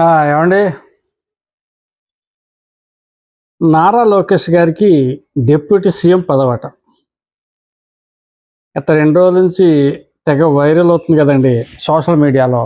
ఏమండి? నారా లోకేష్ గారికి deputy CM పదవట. గత రెండు రోజుల నుంచి తెగ వైరల్ అవుతుంది కదండి సోషల్ మీడియాలో.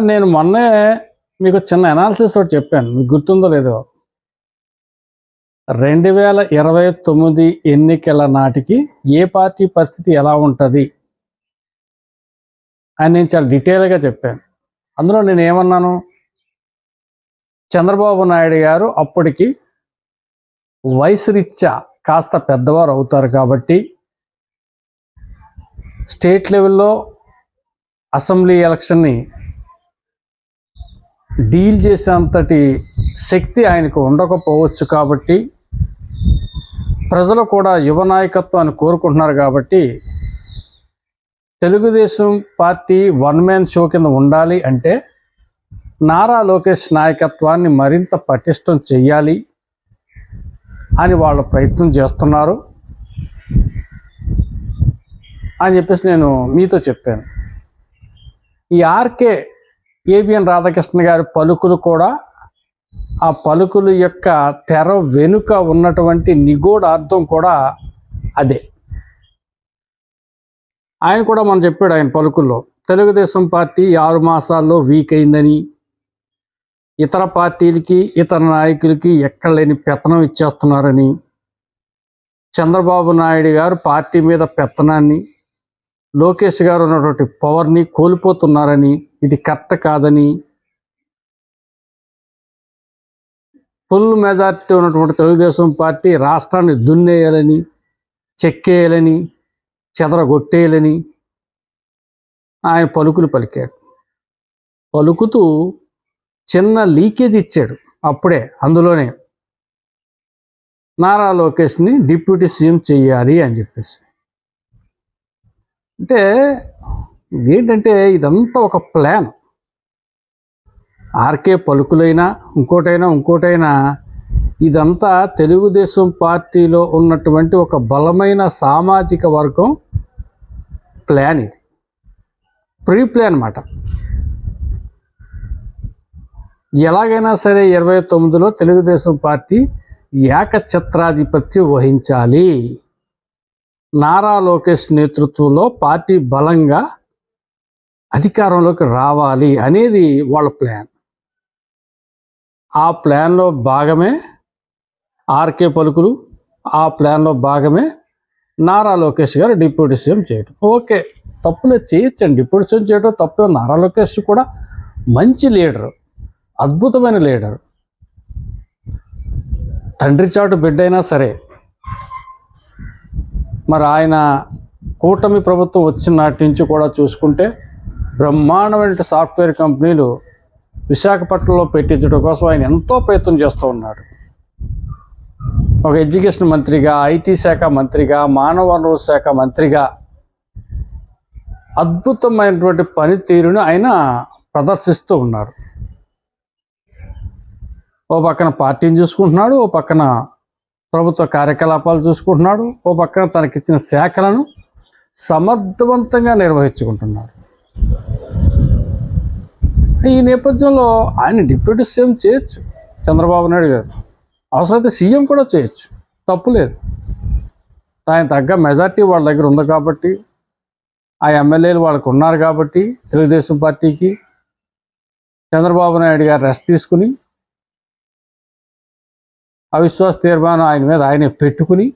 నేను మొన్నే మీకు చిన్న అనాలిసిస్ ఒకటి చెప్పాను. మీకు గుర్తుందో లేదో. రెండు వేల ఇరవై తొమ్మిది ఎన్నికల నాటికి ఏ పార్టీ పరిస్థితి ఎలా ఉంటుంది? అని నేను చాలా డీటెయిల్గా చెప్పాను. అందులో నేను ఏమన్నాను? చంద్రబాబు నాయుడు గారు అప్పటికి వయసు రీత్యా కాస్త పెద్దవారు అవుతారు కాబట్టి స్టేట్ లెవెల్లో అసెంబ్లీ ఎలక్షన్ని డీల్ చేసేంతటి శక్తి ఆయనకు ఉండకపోవచ్చు కాబట్టి ప్రజలు కూడా యువ నాయకత్వాన్ని కోరుకుంటున్నారు కాబట్టి Telugu Desam party one man show కింద ఉండాలి అంటే నారా లోకేష్ నాయకత్వాన్ని మరింత పటిష్టం చెయ్యాలి అని వాళ్ళు ప్రయత్నం చేస్తున్నారు అని చెప్పేసి నేను మీతో చెప్పాను. ఈ ఆర్కే ఏబిఎన్ రాధాకృష్ణ గారి పలుకులు కూడా ఆ పలుకులు యొక్క తెర వెనుక ఉన్నటువంటి నిగూఢ అర్థం కూడా అదే. ఆయన కూడా మనం చెప్పాడు ఆయన పలుకుల్లో తెలుగుదేశం పార్టీ ఆరు మాసాల్లో వీక్ అయిందని ఇతర పార్టీలకి ఇతర నాయకులకి ఎక్కడ లేని పెత్తనం ఇచ్చేస్తున్నారని చంద్రబాబు నాయుడు గారు పార్టీ మీద పెత్తనాన్ని లోకేష్ గారు ఉన్నటువంటి పవర్ని కోల్పోతున్నారని ఇది కరెక్ట్ కాదని ఫుల్ మెజార్టీ ఉన్నటువంటి తెలుగుదేశం పార్టీ రాష్ట్రాన్ని దున్నేయాలని చెక్కేయాలని చెదరగొట్టేయాలని ఆయన పలుకులు పలికాడు. పలుకుతూ చిన్న లీకేజ్ ఇచ్చాడు అప్పుడే అందులోనే. నారా లోకేష్ని డిప్యూటీ సీఎం చెయ్యాలి అని చెప్పేసి. అంటే ఏంటంటే ఇదంతా ఒక ప్లాన్. ఆర్కే పలుకులైనా ఇంకోటైనా ఇంకోటైనా ఇదంతా తెలుగుదేశం పార్టీలో ఉన్నటువంటి ఒక బలమైన సామాజిక వర్గం ప్లాన్ ఇది. ప్రీ ప్లాన్ అన్నమాట. ఎలాగైనా సరే ఇరవై తొమ్మిదిలో తెలుగుదేశం పార్టీ ఏకఛత్రాధిపత్యం వహించాలి. నారా లోకేష్ నేతృత్వంలో పార్టీ బలంగా అధికారంలోకి రావాలి అనేది వాళ్ళ ప్లాన్. ఆ ప్లాన్లో భాగమే ఆర్కే పలుకులు ఆ ప్లాన్లో భాగమే నారా లోకేష్ గారు డిప్యూటీ సీఎం చేయటం. ఓకే తప్పులేదు చేయొచ్చండి. డిప్యూటీ సీఎం చేయడం తప్పే. నారా లోకేష్ కూడా మంచి లీడరు అద్భుతమైన లీడర్. తండ్రి చాటు బిడ్డ అయినా సరే మరి ఆయన కూటమి ప్రభుత్వం వచ్చిన నాటి నుంచి కూడా చూసుకుంటే బ్రహ్మాండమైన సాఫ్ట్వేర్ కంపెనీలు విశాఖపట్నంలో పెట్టించడం కోసం ఆయన ఎంతో ప్రయత్నం చేస్తూ ఉన్నాడు. ఒక ఎడ్యుకేషన్ మంత్రిగా ఐటీ శాఖ మంత్రిగా మానవ వనరుల శాఖ మంత్రిగా అద్భుతమైనటువంటి పనితీరును ఆయన ప్రదర్శిస్తూ ఉన్నారు. ఓ పక్కన పార్టీని చూసుకుంటున్నాడు ఓ పక్కన ప్రభుత్వ కార్యకలాపాలు చూసుకుంటున్నాడు ఓ పక్కన తనకిచ్చిన శాఖలను సమర్థవంతంగా నిర్వహించుకుంటున్నారు. ఈ నేపథ్యంలో ఆయన డిప్యూటీ సీఎం చేయొచ్చు. చంద్రబాబు నాయుడు గారు. అవసరమైతే సీఎం కూడా చేయొచ్చు. తప్పు లేదు. ఆయన తగ్గ మెజార్టీ వాళ్ళ దగ్గర ఉంది కాబట్టి ఆ ఎమ్మెల్యేలు వాళ్ళకు ఉన్నారు కాబట్టి తెలుగుదేశం పార్టీకి చంద్రబాబు నాయుడు గారు రెస్ట్ తీసుకుని అవిశ్వాస తీర్మానం ఆయన మీద ఆయనే పెట్టుకుని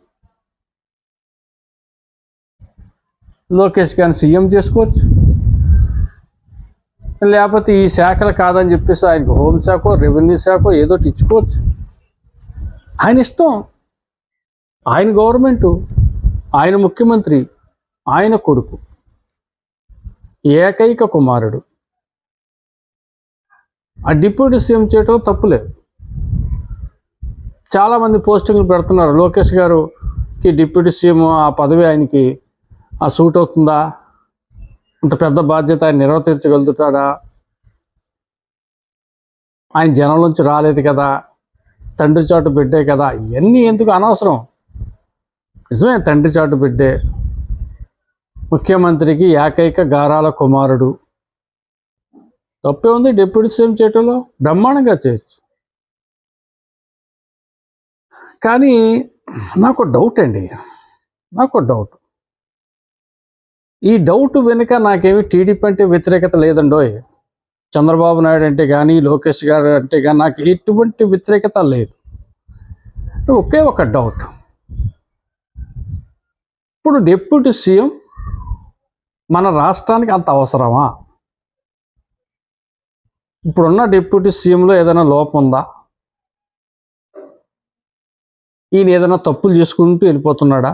లోకేష్ గారిని సీఎం చేసుకోవచ్చు. లేకపోతే ఈ శాఖలు కాదని చెప్పేసి ఆయనకు హోంశాఖ రెవెన్యూ శాఖ ఏదో ఇచ్చుకోవచ్చు. ఆయన ఇష్టం. ఆయన గవర్నమెంటు ఆయన ముఖ్యమంత్రి ఆయన కొడుకు. ఏకైక కుమారుడు. ఆ డిప్యూటీ సీఎం చేయటం తప్పులేదు చాలామంది పోస్టింగ్లు పెడుతున్నారు. లోకేష్ గారుకి డిప్యూటీ సీఎం ఆ పదవి ఆయనకి ఆ సూట్ అవుతుందా? అంత పెద్ద బాధ్యత ఆయన నిర్వర్తించగలుగుతాడా ఆయన జనం నుంచి రాలేదు కదా? తండ్రి చాటు బిడ్డే కదా ఇవన్నీ ఎందుకు అనవసరం? నిజమే తండ్రి చాటు బిడ్డే ముఖ్యమంత్రికి ఏకైక గారాల కుమారుడు. తప్పే ఉంది డిప్యూటీ సీఎం చేయటంలో? బ్రహ్మాండంగా చేయొచ్చు. కానీ నాకు డౌట్ అండి. నాకు డౌట్. ఈ డౌట్ వెనుక నాకేమి టీడీపీ అంటే వ్యతిరేకత లేదండోయ్. చంద్రబాబు నాయుడు అంటే కానీ లోకేష్ గారు అంటే కానీ నాకు ఎటువంటి వ్యతిరేకత లేదు. ఒకే ఒక డౌట్ ఇప్పుడు డిప్యూటీ సీఎం మన రాష్ట్రానికి అంత అవసరమా? ఇప్పుడున్న డిప్యూటీ సీఎంలో ఏదైనా లోపం ఉందా? ఈయన ఏదైనా తప్పులు చేసుకుంటూ వెళ్ళిపోతున్నాడా?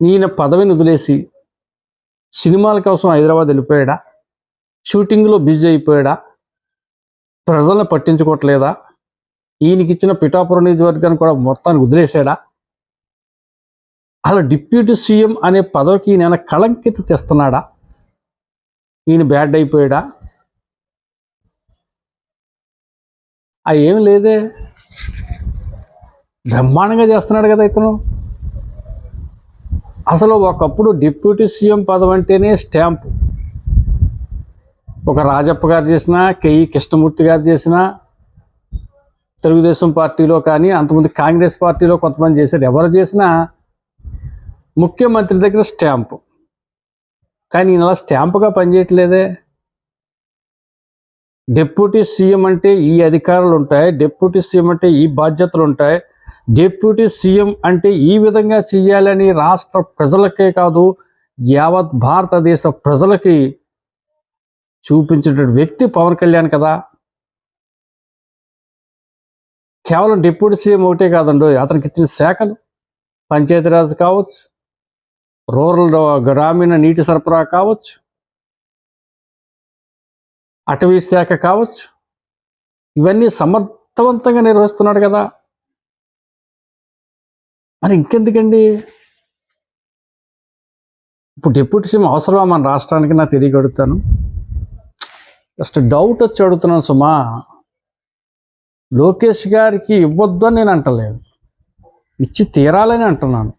ఈయన పదవిని వదిలేసి సినిమాల కోసం హైదరాబాద్ వెళ్ళిపోయాడా? షూటింగ్లో బిజీ అయిపోయాడా? ప్రజలను పట్టించుకోవట్లేదా? ఈయనకిచ్చిన పిఠాపురం నియోజకవర్గాన్ని కూడా మొత్తాన్ని వదిలేసాడా అలా డిప్యూటీ సీఎం అనే పదవికి ఈయన కళంకిత తెస్తున్నాడా? ఈయన బ్యాడ్ అయిపోయాడా? ఆ ఏం లేదే. బ్రహ్మాండంగా చేస్తున్నాడు కదా ఇతను. అసలు ఒకప్పుడు డిప్యూటీ సీఎం పదవి అంటేనే స్టాంపు. ఒక రాజప్ప గారు చేసిన కేఈ కృష్ణమూర్తి గారు చేసిన తెలుగుదేశం పార్టీలో కానీ అంతకుముందు కాంగ్రెస్ పార్టీలో కొంతమంది చేశారు. ఎవరు చేసినా ముఖ్యమంత్రి దగ్గర స్టాంపు. కానీ ఈయన అలా స్టాంపుగా పనిచేయట్లేదే. డిప్యూటీ సీఎం అంటే ఈ అధికారాలు ఉంటాయి డిప్యూటీ సీఎం అంటే ఈ బాధ్యతలు ఉంటాయి. డిప్యూటీ సీఎం అంటే ఈ విధంగా చేయాలని రాష్ట్ర ప్రజలకే కాదు యావత్ భారతదేశ ప్రజలకి చూపించిన వ్యక్తి పవన్ కళ్యాణ్ కదా. కేవలం డిప్యూటీ సీఎం ఒకటే కాదండి అతనికి ఇచ్చిన శాఖలు పంచాయతీరాజ్ కావచ్చు రూరల్ గ్రామీణ నీటి సరఫరా కావచ్చు అటవీ శాఖ కావచ్చు ఇవన్నీ సమర్థవంతంగా నిర్వహిస్తున్నాడు కదా. మరి ఇంకెందుకండి? ఇప్పుడు డిప్యూటీ సీఎం అవసరమా మన రాష్ట్రానికి? నా తిరిగి అడుగుతాను. జస్ట్ డౌట్ వచ్చి అడుగుతున్నాను సుమా. లోకేష్ గారికి ఇవ్వద్దు అని నేను అంటలేను ఇచ్చి తీరాలని అంటున్నాను.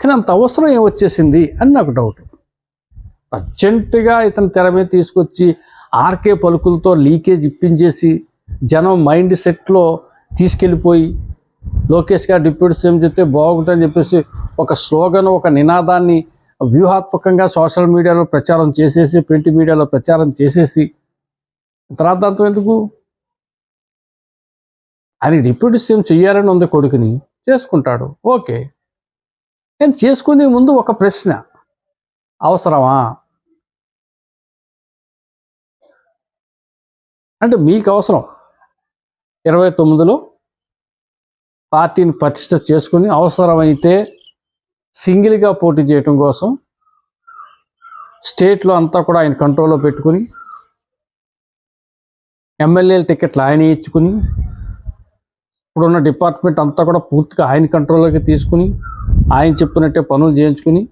కానీ అంత అవసరం ఏం వచ్చేసింది అని నాకు డౌట్. అర్జెంటుగా ఇతను తెర మీద తీసుకొచ్చి ఆర్కే పలుకులతో లీకేజ్ ఇప్పించేసి జనం మైండ్ సెట్లో తీసుకెళ్ళిపోయి లోకేష్ గారు డిప్యూటీ సీఎం చెప్తే బాగుంటుందని చెప్పేసి ఒక స్లోగన్ ఒక నినాదాన్ని వ్యూహాత్మకంగా సోషల్ మీడియాలో ప్రచారం చేసేసి ప్రింట్ మీడియాలో ప్రచారం చేసేసి తర్వాత దాంతో ఎందుకు? ఆయన డిప్యూటీ సీఎం చేయాలని ఉంది కొడుకుని చేసుకుంటాడు. ఓకే. నేను చేసుకునే ముందు ఒక ప్రశ్న. అవసరమా? అంటే మీకు అవసరం. ఇరవై తొమ్మిదిలో పార్టీని ప్రతిష్ట చేసుకుని అవసరమైతే సింగిల్గా పోటీ చేయటం కోసం స్టేట్లో అంతా కూడా ఆయన కంట్రోల్లో పెట్టుకుని ఎమ్మెల్యేల టికెట్లు ఆయన ఇచ్చుకుని ఇప్పుడున్న డిపార్ట్మెంట్ అంతా కూడా పూర్తిగా ఆయన కంట్రోల్లోకి తీసుకుని ఆయన చెప్పినట్టే పనులు చేయించుకుని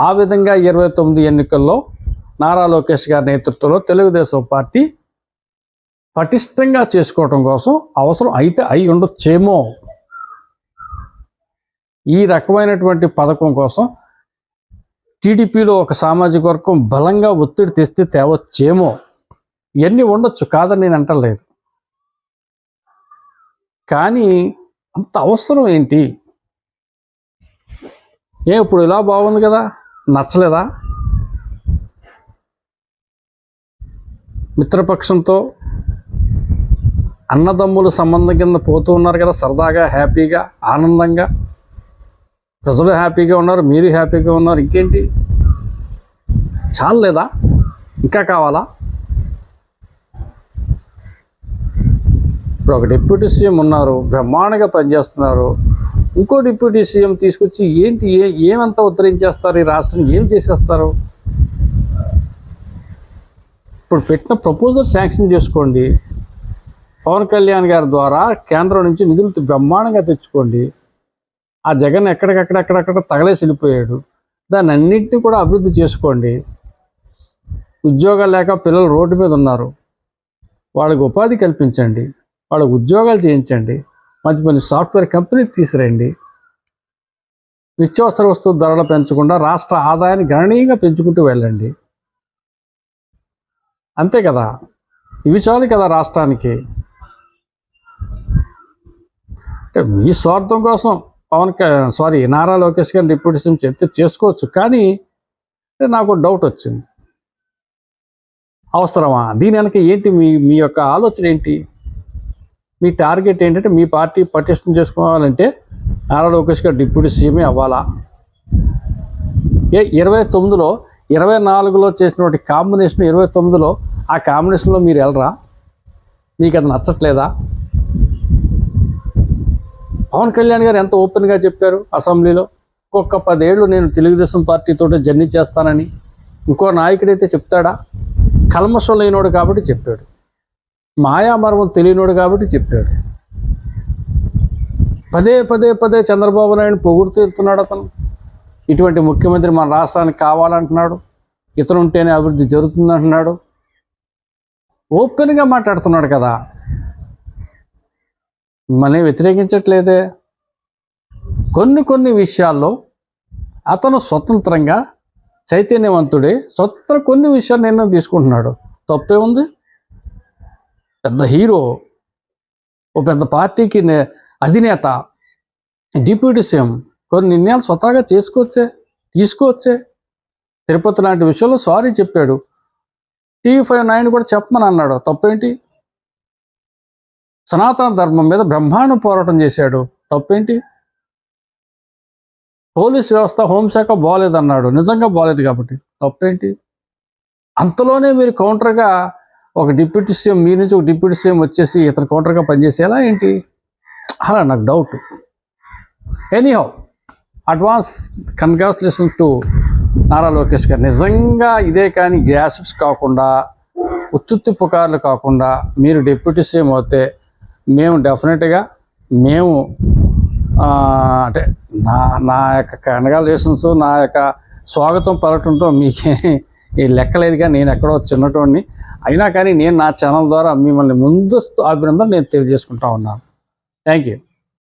ఆ విధంగా ఇరవై తొమ్మిది ఎన్నికల్లో నారా లోకేష్ గారి నేతృత్వంలో తెలుగుదేశం పార్టీ పటిష్టంగా చేసుకోవటం కోసం అవసరం అయితే అయి ఉండొచ్చేమో. ఈ రకమైనటువంటి పథకం కోసం టీడీపీలో ఒక సామాజిక వర్గం బలంగా ఒత్తిడి తెస్తే తేవచ్చేమో. ఇవన్నీ ఉండొచ్చు కాదని నేను అంటలేదు. కానీ అంత అవసరం ఏంటి? ఏ ఇప్పుడు ఇలా బాగుంది కదా? నచ్చలేదా? మిత్రపక్షంతో అన్నదమ్ముల సంబంధం కింద పోతూ ఉన్నారు కదా సరదాగా హ్యాపీగా ఆనందంగా. ప్రజలు హ్యాపీగా ఉన్నారు మీరు హ్యాపీగా ఉన్నారు ఇంకేంటి? చాలలేదా? ఇంకా కావాలా? ఇప్పుడు ఒక డిప్యూటీ సీఎం ఉన్నారు బ్రహ్మాండంగా పనిచేస్తున్నారు. ఇంకో డిప్యూటీ సీఎం తీసుకొచ్చి ఏంటి ఏ ఏమంతా ఉద్ధరించేస్తారు ఈ రాష్ట్రం ఏం చేసేస్తారు? ఇప్పుడు పెట్టిన ప్రపోజల్ శాంక్షన్ చేసుకోండి. పవన్ కళ్యాణ్ గారి ద్వారా కేంద్రం నుంచి నిధులు బ్రహ్మాండంగా తెచ్చుకోండి. ఆ జగన్ ఎక్కడికక్కడెక్కడెక్కడ తగలేసి వెళ్ళిపోయాడు. దాన్ని అన్నింటినీ కూడా అభివృద్ధి చేసుకోండి. ఉద్యోగాలు లేక పిల్లలు రోడ్డు మీద ఉన్నారు. వాళ్ళకి ఉపాధి కల్పించండి. వాళ్ళకు ఉద్యోగాలు చేయించండి. మంచి మంచి సాఫ్ట్వేర్ కంపెనీలు తీసుకురండి. నిత్యావసర వస్తువు ధరలు పెంచకుండా రాష్ట్ర ఆదాయాన్ని గణనీయంగా పెంచుకుంటూ వెళ్ళండి. అంతే కదా? ఇవి చాలు కదా రాష్ట్రానికి. అంటే మీ స్వార్థం కోసం పవన్ క- సారీ నారా లోకేష్ గారిని డిప్యూటీ సీఎం చెప్తే చేసుకోవచ్చు కానీ నాకు డౌట్ వచ్చింది. అవసరమా? దీని వెనక ఏంటి మీ మీ యొక్క ఆలోచన ఏంటి? మీ టార్గెట్ ఏంటంటే మీ పార్టీ పటిష్టం చేసుకోవాలంటే నారా లోకేష్ గారు డిప్యూటీ సీఎమే అవ్వాలా? ఏ ఇరవై తొమ్మిదిలో ఇరవై నాలుగులో చేసినటువంటి కాంబినేషన్ ఇరవై తొమ్మిదిలో ఆ కాంబినేషన్లో మీరు వెళ్ళరా? మీకు అది నచ్చట్లేదా? పవన్ కళ్యాణ్ గారు ఎంత ఓపెన్గా చెప్పారు అసెంబ్లీలో? ఇంకొక పదేళ్ళు నేను తెలుగుదేశం పార్టీతో జర్నీ చేస్తానని. ఇంకో నాయకుడైతే చెప్తాడా? కల్మషం లేనివాడు కాబట్టి చెప్పాడు. మాయామర్మం తెలియనోడు కాబట్టి చెప్పాడు. పదే పదే పదే చంద్రబాబు నాయుడు పొగుడుతూ వెళ్తున్నాడు అతను. ఇటువంటి ముఖ్యమంత్రి మన రాష్ట్రానికి కావాలంటున్నాడు. ఇతను ఉంటేనే అభివృద్ధి జరుగుతుందంటున్నాడు. ఓపెన్గా మాట్లాడుతున్నాడు కదా. మనం వ్యతిరేకించట్లేదే. కొన్ని కొన్ని విషయాల్లో అతను స్వతంత్రంగా చైతన్యవంతుడే. స్వతంత్ర కొన్ని విషయాలు నిర్ణయం తీసుకుంటున్నాడు. తప్పే ఉంది. పెద్ద హీరో ఓ పెద్ద పార్టీకి నే- అధినేత డిప్యూటీ సీఎం. కొన్ని నిర్ణయాలు స్వతహాగా చేసుకోవచ్చే తీసుకోవచ్చే. తిరుపతి లాంటి విషయంలో సారీ చెప్పాడు. టీవీ ఫైవ్ నైన్ కూడా చెప్పమని అన్నాడు. తప్పేంటి? సనాతన ధర్మం మీద బ్రహ్మాండం పోరాటం చేశాడు. తప్పేంటి? పోలీస్ వ్యవస్థ హోంశాఖ బాగోలేదన్నాడు నిజంగా బాగోలేదు కాబట్టి. తప్పేంటి? అంతలోనే మీరు కౌంటర్గా ఒక డిప్యూటీ సీఎం మీ నుంచి ఒక డిప్యూటీ సీఎం వచ్చేసి ఇతను కౌంటర్గా పనిచేసేలా ఏంటి? అలా నాకు doubt. Anyhow advance congratulation to Nara Lokesh garu. నిజంగా ఇదే కానీ గ్యాసిప్స్ కాకుండా ఉత్తుత్తి పుకార్లు కాకుండా మీరు డిప్యూటీ సీఎం అవుతే మేము డెఫినెట్గా మేము అంటే నా నా యొక్క కంగ్రాచులేషన్స్ నా యొక్క స్వాగతం పలకటంతో మీకే ఈ లెక్కలేదుగా నేను ఎక్కడో చిన్నటోడిని. అయినా కానీ నేను నా ఛానల్ ద్వారా మిమ్మల్ని ముందస్తు అభినందన నేను తెలియజేసుకుంటా ఉన్నాను. Thank you.